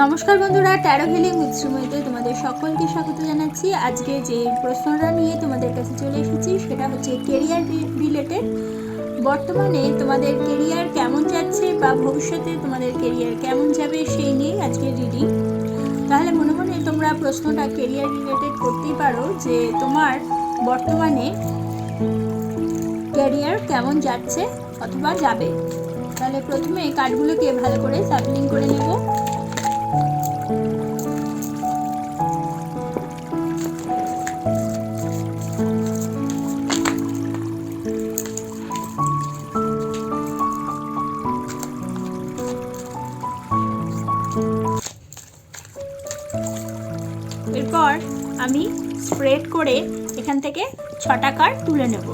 নমস্কার বন্ধুরা taro healing with তোমাদের সকলকে স্বাগত জানাচ্ছি। আজকে যে প্রশ্নটা নিয়ে তোমাদের কাছে চলে এসেছি, সেটা হচ্ছে কেরিয়ার রিলেটেড বর্তমানে তোমাদের কেরিয়ার কেমন যাচ্ছে বা ভবিষ্যতে তোমাদের কেরিয়ার কেমন যাবে সেই নিয়ে আজকে রিডিং তাহলে মনে মনে তোমরা প্রশ্নটা কেরিয়ার রিলেটেড করতেই পারো যে তোমার বর্তমানে ক্যারিয়ার কেমন যাচ্ছে অথবা যাবে। তাহলে প্রথমে কার্ডগুলোকে ভালো করে সাপলিং করে নেব। করে এখান থেকে ছটা কার্ড তুলে নেব।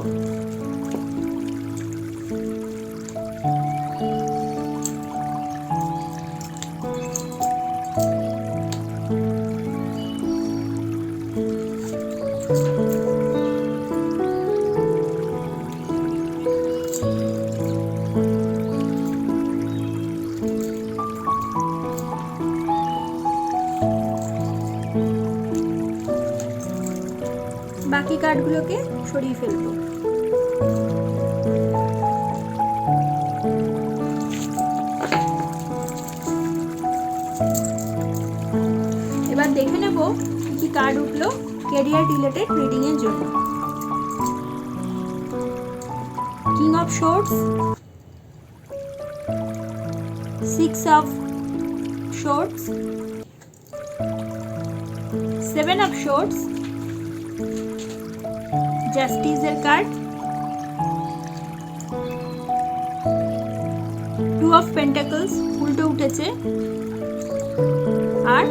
বাকি কার্ডগুলোকে সরিয়ে ফেলব। এবার দেখে নেব কি কার্ড উঠল ক্যারিয়ার রিলেটেড রিডিং এর জন্য। King of swords six of swords seven of swords জাস্টিসের কার্ড। টু অফ পেন্টাকলস উল্টো উঠেছে। আর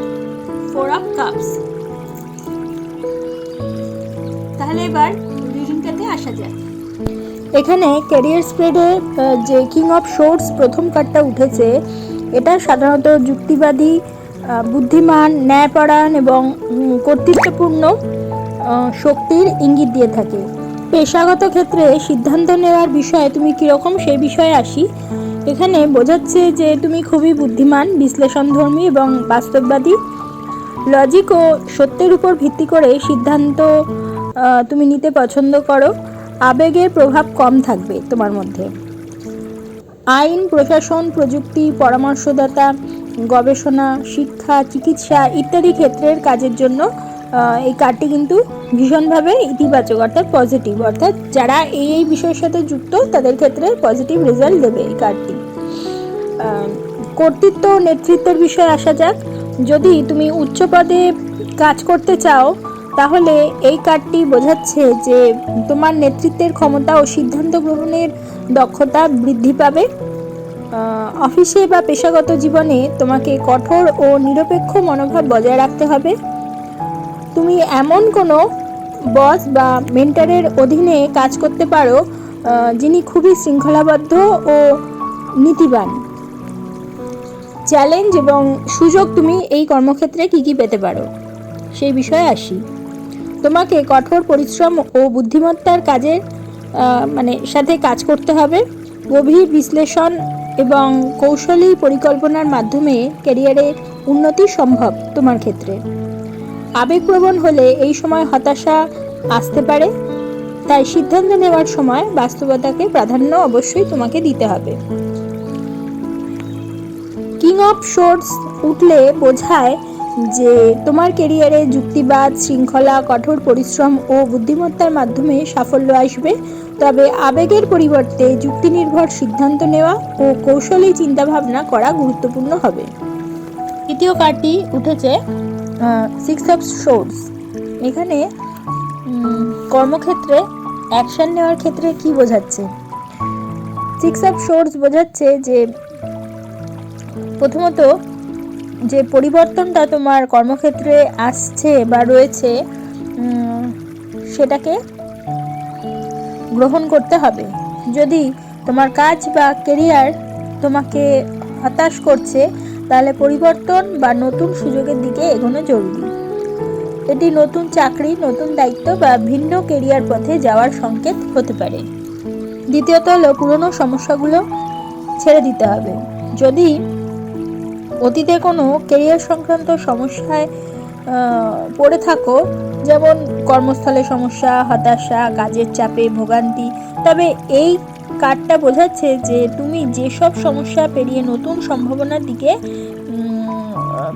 ফোর অফ কাপস তাহলে এবার রিডিংটাতে আসা যাক। এখানে ক্যারিয়ার স্প্রেডে যে কিং অফ শোর্টস প্রথম কার্ডটা উঠেছে, এটা সাধারণত যুক্তিবাদী বুদ্ধিমান, ন্যায়পরায়ণ এবং কর্তৃত্বপূর্ণ। শক্তির ইঙ্গিত দিয়ে থাকে। পেশাগত ক্ষেত্রে সিদ্ধান্ত নেওয়ার বিষয়ে তুমি কীরকম সেই বিষয়ে আসি? এখানে বোঝাচ্ছে যে তুমি খুবই বুদ্ধিমান, বিশ্লেষণধর্মী এবং বাস্তববাদী। লজিক ও সত্যের উপর ভিত্তি করে সিদ্ধান্ত তুমি নিতে পছন্দ করো। আবেগের প্রভাব কম থাকবে তোমার মধ্যে। আইন, প্রশাসন, প্রযুক্তি, পরামর্শদাতা, গবেষণা, শিক্ষা, চিকিৎসা ইত্যাদি ক্ষেত্রের কাজের জন্য এই কার্ডটি কিন্তু ভীষণভাবে ইতিবাচক, অর্থাৎ পজিটিভ অর্থাৎ যারা এই এই বিষয়ের সাথে যুক্ত, তাদের ক্ষেত্রে পজিটিভ রেজাল্ট দেবে এই কার্ডটি কর্তৃত্ব নেতৃত্বের বিষয়ে আসা যাক। যদি তুমি উচ্চ পদে কাজ করতে চাও, তাহলে এই কার্ডটি বোঝাচ্ছে যে তোমার নেতৃত্বের ক্ষমতা ও সিদ্ধান্ত গ্রহণের দক্ষতা বৃদ্ধি পাবে। অফিসে বা পেশাগত জীবনে তোমাকে কঠোর ও নিরপেক্ষ মনোভাব বজায় রাখতে হবে। তুমি এমন কোনো বস বা মেন্টারের অধীনে কাজ করতে পারো যিনি খুবই শৃঙ্খলাবদ্ধ ও নীতিবান। চ্যালেঞ্জ এবং সুযোগ তুমি এই কর্মক্ষেত্রে কি কি পেতে পারো? সেই বিষয়ে আসি। তোমাকে কঠোর পরিশ্রম ও বুদ্ধিমত্তার কাজের মানে সাথে কাজ করতে হবে। গভীর বিশ্লেষণ এবং কৌশলী পরিকল্পনার মাধ্যমে ক্যারিয়ারে উন্নতি সম্ভব তোমার ক্ষেত্রে। আবেগপ্রবণ হলে এই সময় হতাশা আসতে পারে। তাই সিদ্ধান্ত নেওয়ার সময় বাস্তবতাকে প্রাধান্য অবশ্যই তোমাকে দিতে হবে। কিং অফ শোর্টস উঠলে বোঝায় যে তোমার কেরিয়ারে যুক্তিবাদ, শৃঙ্খলা, কঠোর পরিশ্রম ও বুদ্ধিমত্তার মাধ্যমে সাফল্য আসবে। তবে আবেগের পরিবর্তে যুক্তিনির্ভর সিদ্ধান্ত নেওয়া ও কৌশলী চিন্তাভাবনা করা গুরুত্বপূর্ণ হবে। দ্বিতীয় কার্ডটি উঠেছে সিক্স অফ শোর্টস এখানে কর্মক্ষেত্রে অ্যাকশন নেওয়ার ক্ষেত্রে কি বোঝাচ্ছে? সিক্স অফ শোর্টস বোঝাচ্ছে যে, প্রথমত যে পরিবর্তনটা তোমার কর্মক্ষেত্রে আসছে বা রয়েছে সেটাকে গ্রহণ করতে হবে। যদি তোমার কাজ বা কেরিয়ার তোমাকে হতাশ করছে তাহলে পরিবর্তন বা নতুন সুযোগের দিকে এগোনো জরুরি। এটি নতুন চাকরি, নতুন দায়িত্ব বা ভিন্ন কেরিয়ার পথে যাওয়ার সংকেত হতে পারে। দ্বিতীয়ত হলো পুরনো সমস্যাগুলো ছেড়ে দিতে হবে। যদি অতীতে কোনো কেরিয়ার সংক্রান্ত সমস্যায় পড়ে থাকো, যেমন কর্মস্থলে সমস্যা, হতাশা, কাজের চাপে ভোগান্তি, তবে এই কার্ডটা বোঝাচ্ছে যে তুমি যেসব সমস্যা পেরিয়ে নতুন সম্ভাবনার দিকে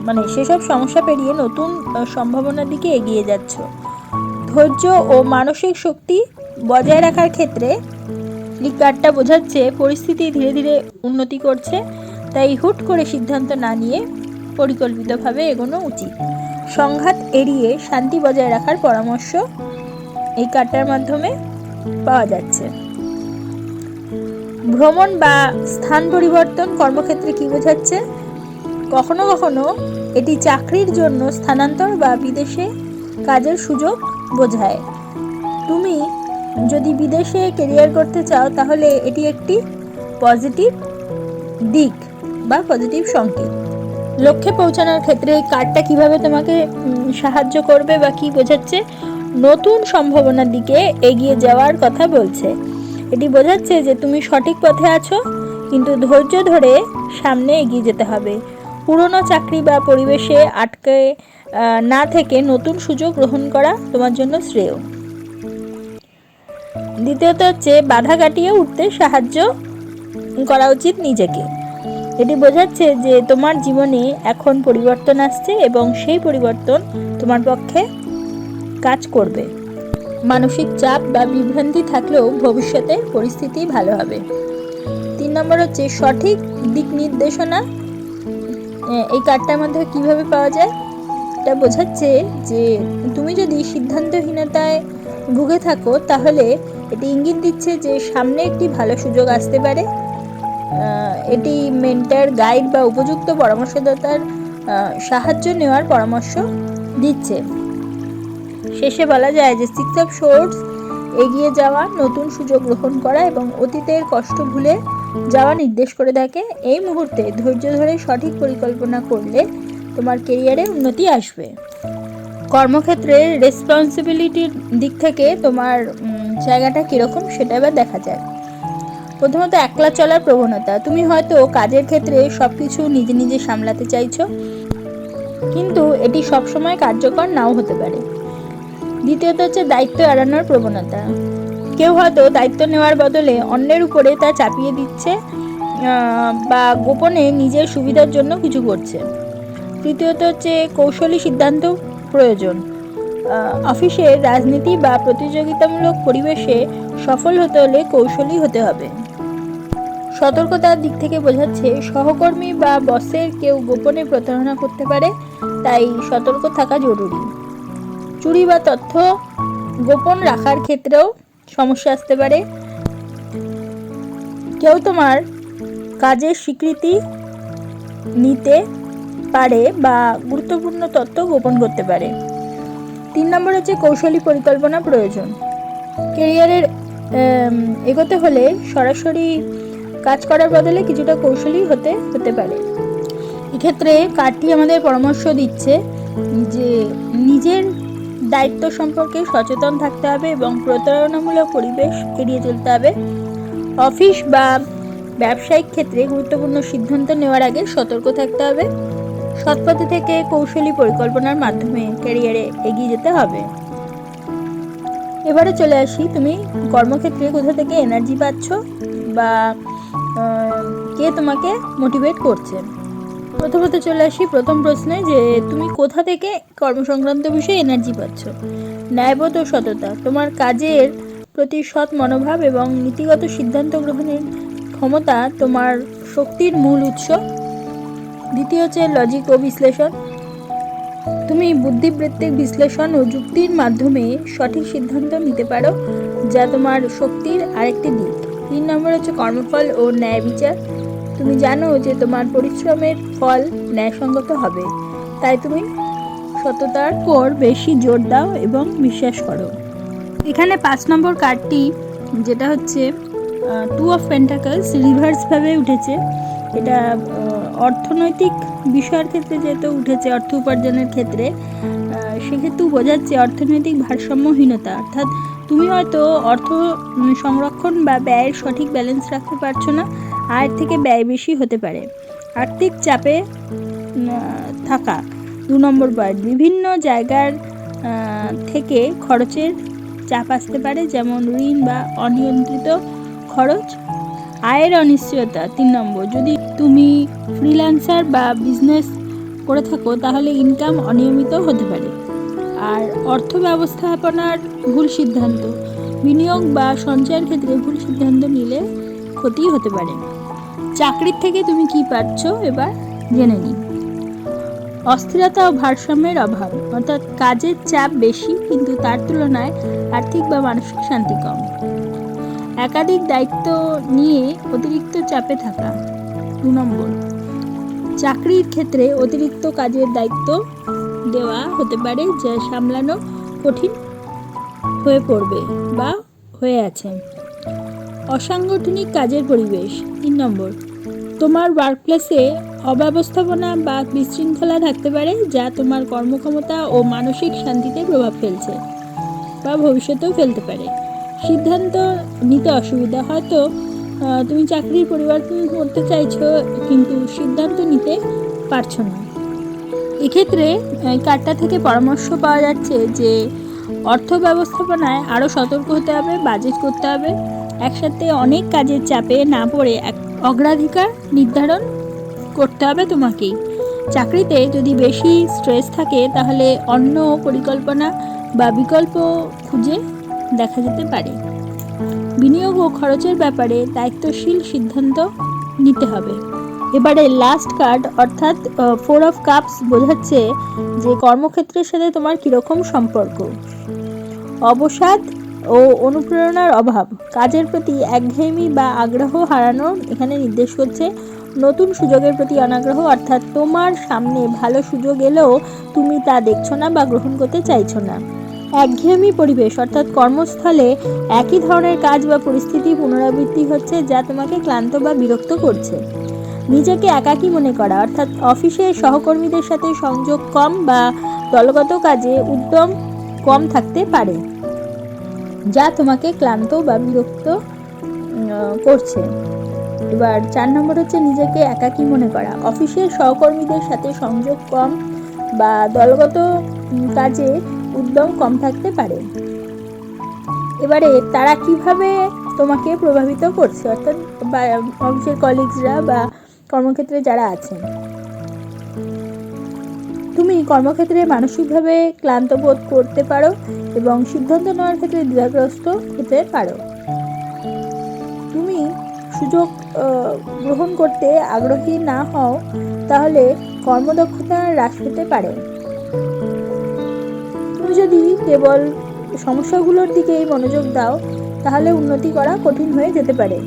মানে সেসব সমস্যা পেরিয়ে নতুন সম্ভাবনার দিকে এগিয়ে যাচ্ছ। ধৈর্য ও মানসিক শক্তি বজায় রাখার ক্ষেত্রে এই কার্ডটা বোঝাচ্ছে পরিস্থিতি ধীরে ধীরে উন্নতি করছে, তাই হুট করে সিদ্ধান্ত না নিয়ে পরিকল্পিতভাবে এগোনো উচিত। সংঘাত এড়িয়ে শান্তি বজায় রাখার পরামর্শ এই কার্ডটার মাধ্যমে পাওয়া যাচ্ছে। ভ্রমণ বা স্থান পরিবর্তন কর্মক্ষেত্রে কি বোঝাচ্ছে? কখনো কখনো এটি চাকরির জন্য স্থানান্তর বা বিদেশে কাজের সুযোগ বোঝায়। তুমি যদি বিদেশে কেরিয়ার করতে চাও, তাহলে এটি একটি পজিটিভ দিক বা পজিটিভ সংকেত। লক্ষ্যে পৌঁছানোর ক্ষেত্রে এই কার্ডটা কীভাবে তোমাকে সাহায্য করবে বা কি বোঝাচ্ছে? নতুন সম্ভাবনার দিকে এগিয়ে যাওয়ার কথা বলছে। এটি বোঝাচ্ছে যে তুমি সঠিক পথে আছো, কিন্তু ধৈর্য ধরে সামনে এগিয়ে যেতে হবে। পুরনো চাকরি বা পরিবেশে আটকে না থেকে নতুন সুযোগ গ্রহণ করা তোমার জন্য শ্রেয়। দ্বিতীয়ত হচ্ছে, বাধা কাটিয়ে উঠতে সাহায্য করা উচিত নিজেকে। এটি বোঝাচ্ছে যে তোমার জীবনে এখন পরিবর্তন আসছে এবং সেই পরিবর্তন তোমার পক্ষে কাজ করবে। মানসিক চাপ বা বিভ্রান্তি থাকলেও ভবিষ্যতে পরিস্থিতি ভালো হবে। তিন নম্বর হচ্ছে সঠিক দিক নির্দেশনা। এই কার্ডটার মধ্যে কীভাবে পাওয়া যায়? এটা বোঝাচ্ছে যে তুমি যদি সিদ্ধান্তহীনতায় ভুগে থাকো, তাহলে এটি ইঙ্গিত দিচ্ছে যে সামনে একটি ভালো সুযোগ আসতে পারে। এটি মেন্টার, গাইড বা উপযুক্ত পরামর্শদাতার সাহায্য নেওয়ার পরামর্শ দিচ্ছে। শেষে বলা যায় যে সিক্স অফ শোর্টস এগিয়ে যাওয়া, নতুন সুযোগ গ্রহণ করা এবং অতীতের কষ্ট ভুলে যাওয়া নির্দেশ করে থাকে। এই মুহূর্তে ধৈর্য ধরে সঠিক পরিকল্পনা করলে তোমার কেরিয়ারে উন্নতি আসবে। কর্মক্ষেত্রে রেসপন্সিবিলিটির দিক থেকে তোমার জায়গাটা কীরকম সেটা এবার দেখা যায় প্রথমত একলা চলার প্রবণতা। তুমি হয়তো কাজের ক্ষেত্রে সব কিছু নিজে নিজে সামলাতে চাইছো, কিন্তু এটি সবসময় কার্যকর নাও হতে পারে। দ্বিতীয়ত হচ্ছে দায়িত্ব এড়ানোর প্রবণতা। কেউ হয়তো দায়িত্ব নেওয়ার বদলে অন্যের উপরে তা চাপিয়ে দিচ্ছে বা গোপনে নিজের সুবিধার জন্য কিছু করছে। তৃতীয়ত হচ্ছে কৌশলী সিদ্ধান্ত প্রয়োজন। আহ, অফিসের রাজনীতি বা প্রতিযোগিতামূলক পরিবেশে সফল হতে হলে কৌশলী হতে হবে। সতর্কতার দিক থেকে বোঝাচ্ছে সহকর্মী বা বসের কেউ গোপনে প্রতারণা করতে পারে তাই সতর্ক থাকা জরুরি। চুরি বা তথ্য গোপন রাখার ক্ষেত্রেও সমস্যা আসতে পারে। কেউ তোমার কাজের স্বীকৃতি নিতে পারে বা গুরুত্বপূর্ণ তথ্য গোপন করতে পারে। তিন নম্বর হচ্ছে কৌশলী পরিকল্পনা প্রয়োজন। কেরিয়ারের এগোতে হলে সরাসরি কাজ করার বদলে কিছুটা কৌশলী হতে হতে পারে। এক্ষেত্রে কার্ডটি আমাদের পরামর্শ দিচ্ছে যে নিজের দায়িত্ব সম্পর্কে সচেতন থাকতে হবে এবং প্রতারণামূলক পরিবেশ এড়িয়ে চলতে হবে। অফিস বা ব্যবসায়িক ক্ষেত্রে গুরুত্বপূর্ণ সিদ্ধান্ত নেওয়ার আগে সতর্ক থাকতে হবে। সৎপথে থেকে কৌশলী পরিকল্পনার মাধ্যমে ক্যারিয়ারে এগিয়ে যেতে হবে। এবারে চলে আসি, তুমি কর্মক্ষেত্রে কোথা থেকে এনার্জি পাচ্ছ বা কে তোমাকে মোটিভেট করছে? প্রথমত চলে আসি প্রথম প্রশ্নে যে তুমি কোথা থেকে কর্মসংক্রান্ত বিষয়ে এনার্জি পাচ্ছ? ন্যায়বোধ ও সততা। তোমার কাজের প্রতি সৎ মনোভাব এবং নীতিগত সিদ্ধান্ত গ্রহণের ক্ষমতা তোমার শক্তির মূল উৎস। দ্বিতীয় হচ্ছে লজিক ও বিশ্লেষণ। তুমি বুদ্ধিবৃত্তিক বিশ্লেষণ ও যুক্তির মাধ্যমে সঠিক সিদ্ধান্ত নিতে পারো, যা তোমার শক্তির আরেকটি দিক। তিন নম্বর হচ্ছে কর্মফল ও ন্যায় বিচার। তুমি জানো যে তোমার পরিশ্রমের ফল ন্যায়সঙ্গত হবে। তাই তুমি সততার উপর বেশি জোর দাও এবং বিশ্বাস করো। এখানে পাঁচ নম্বর কার্ডটি যেটা হচ্ছে টু অফ পেন্টাকলস রিভার্সভাবে উঠেছে। এটা অর্থনৈতিক বিষয়ের ক্ষেত্রে যেহেতু উঠেছে অর্থ উপার্জনের ক্ষেত্রে আহ, সেক্ষেত্রেও বোঝাচ্ছে অর্থনৈতিক ভারসাম্যহীনতা। অর্থাৎ তুমি হয়তো অর্থ সংরক্ষণ বা ব্যয়ের সঠিক ব্যালেন্স রাখতে পারছ না। আয়ের থেকে ব্যয় বেশি হতে পারে। আর্থিক চাপে থাকা দু নম্বর পয়েন্ট বিভিন্ন জায়গার থেকে খরচের চাপ আসতে পারে, যেমন ঋণ বা অনিয়ন্ত্রিত খরচ। আয়ের অনিশ্চয়তা তিন নম্বর। যদি তুমি ফ্রিল্যান্সার বা বিজনেস করে থাকো, তাহলে ইনকাম অনিয়মিত হতে পারে। আর অর্থ ব্যবস্থাপনার ভুল সিদ্ধান্ত। বিনিয়োগ বা সঞ্চয়ের ক্ষেত্রে ভুল সিদ্ধান্ত নিলে ক্ষতি হতে পারে। চাকরির থেকে তুমি কি পাচ্ছ এবার জেনে নিই। অস্থিরতা ও ভারসাম্যের অভাব, অর্থাৎ কাজের চাপ বেশি, কিন্তু তার তুলনায় আর্থিক বা মানসিক শান্তি কম। একাধিক দায়িত্ব নিয়ে অতিরিক্ত চাপে থাকা, দু নম্বর। চাকরির ক্ষেত্রে অতিরিক্ত কাজের দায়িত্ব দেওয়া হতে পারে, যা সামলানো কঠিন হয়ে পড়বে বা হয়ে আছে। অসাংগঠনিক কাজের পরিবেশ। তিন নম্বর, তোমার ওয়ার্কপ্লেসে অব্যবস্থাপনা বা বিশৃঙ্খলা থাকতে পারে যা তোমার কর্মক্ষমতা ও মানসিক শান্তিতে প্রভাব ফেলছে বা ভবিষ্যতেও ফেলতে পারে। সিদ্ধান্ত নিতে অসুবিধা হয়তো তুমি চাকরির পরিবর্তন করতে চাইছো কিন্তু সিদ্ধান্ত নিতে পারছ না। এক্ষেত্রে কার্ডটা থেকে পরামর্শ পাওয়া যাচ্ছে যে অর্থ ব্যবস্থাপনায় আরও সতর্ক হতে হবে, বাজেট করতে হবে একসাথে অনেক কাজের চাপে না পড়ে এক অগ্রাধিকার নির্ধারণ করতে হবে তোমাকেই চাকরিতে যদি বেশি স্ট্রেস থাকে, তাহলে অন্য পরিকল্পনা বা বিকল্প খুঁজে দেখা যেতে পারে। বিনিয়োগ ও খরচের ব্যাপারে দায়িত্বশীল সিদ্ধান্ত নিতে হবে। এবারে লাস্ট কার্ড অর্থাৎ ফোর অফ কাপস বোঝাচ্ছে যে কর্মক্ষেত্রের সাথে তোমার কীরকম সম্পর্ক। অবসাদ ও অনুপ্রেরণার অভাব। কাজের প্রতি একঘেয়েমি বা আগ্রহ হারানো এখানে নির্দেশ করছে নতুন সুযোগের প্রতি অনাগ্রহ, অর্থাৎ তোমার সামনে ভালো সুযোগ এলেও তুমি তা দেখছ না বা গ্রহণ করতে চাইছো না। একঘেয়েমি পরিবেশ, অর্থাৎ কর্মস্থলে একই ধরনের কাজ বা পরিস্থিতি পুনরাবৃত্তি হচ্ছে যা তোমাকে ক্লান্ত বা বিরক্ত করছে। নিজেকে একাকী মনে করা, অর্থাৎ অফিসে সহকর্মীদের সাথে সংযোগ কম বা দলগত কাজে উদ্যম কম থাকতে পারে। যা তোমাকে ক্লান্ত বা বিরক্ত করছে। এবার চার নম্বর হচ্ছে নিজেকে একাকী মনে করা। অফিসের সহকর্মীদের সাথে সংযোগ কম বা দলগত কাজে উদ্যম কম থাকতে পারে। এবারে তারা কীভাবে তোমাকে প্রভাবিত করছে? অর্থাৎ বা, অফিসের কলিগসরা বা কর্মক্ষেত্রে যারা আছেন। তুমি কর্মক্ষেত্রে মানসিকভাবে ক্লান্ত বোধ করতে পারো এবং সিদ্ধান্ত নেওয়ার ক্ষেত্রে দ্বিধাগ্রস্ত হতে পারো। তুমি সুযোগ গ্রহণ করতে আগ্রহী না হও, তাহলে কর্মদক্ষতা হ্রাস পেতে পারে। তুমি যদি কেবল সমস্যাগুলোর দিকেই মনোযোগ দাও, তাহলে উন্নতি করা কঠিন হয়ে যেতে পারে।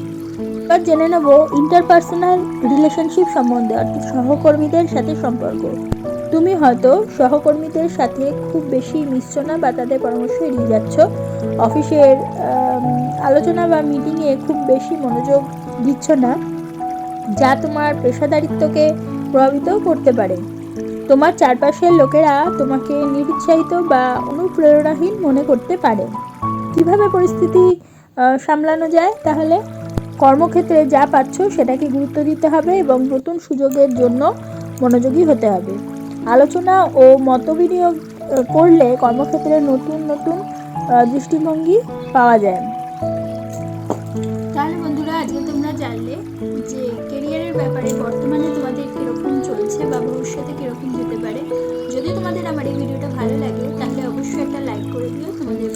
এবার জেনে নেব ইন্টারপার্সোনাল রিলেশনশিপ সম্বন্ধে, অর্থাৎ সহকর্মীদের সাথে সম্পর্ক। তুমি হয়তো সহকর্মীদের সাথে খুব বেশি মিশছো না বা তাদের পরামর্শ এড়িয়ে যাচ্ছ। অফিসের আলোচনা বা মিটিংয়ে খুব বেশি মনোযোগ দিচ্ছ না, যা তোমার পেশাদারিত্বকে প্রভাবিত করতে পারে। তোমার চারপাশের লোকেরা তোমাকে নিরুৎসাহিত বা অনুপ্রেরণাহীন মনে করতে পারে। কীভাবে পরিস্থিতি সামলানো যায় তাহলে? কর্মক্ষেত্রে যা পাচ্ছ সেটাকে গুরুত্ব দিতে হবে এবং নতুন সুযোগের জন্য মনোযোগী হতে হবে। আলোচনা ও মতবিনিয়োগ বিনিয়োগ করলে কর্মক্ষেত্রে নতুন নতুন দৃষ্টিভঙ্গি পাওয়া যায়। তাহলে বন্ধুরা, আজকে তোমরা জানলে যে কেরিয়ারের ব্যাপারে বর্তমানে তোমাদের কীরকম চলছে বা ভবিষ্যতে কীরকম যেতে পারে। যদি তোমাদের আমার এই ভিডিওটা ভালো লাগে, তাহলে অবশ্যই একটা লাইক করে দিও, তোমাদের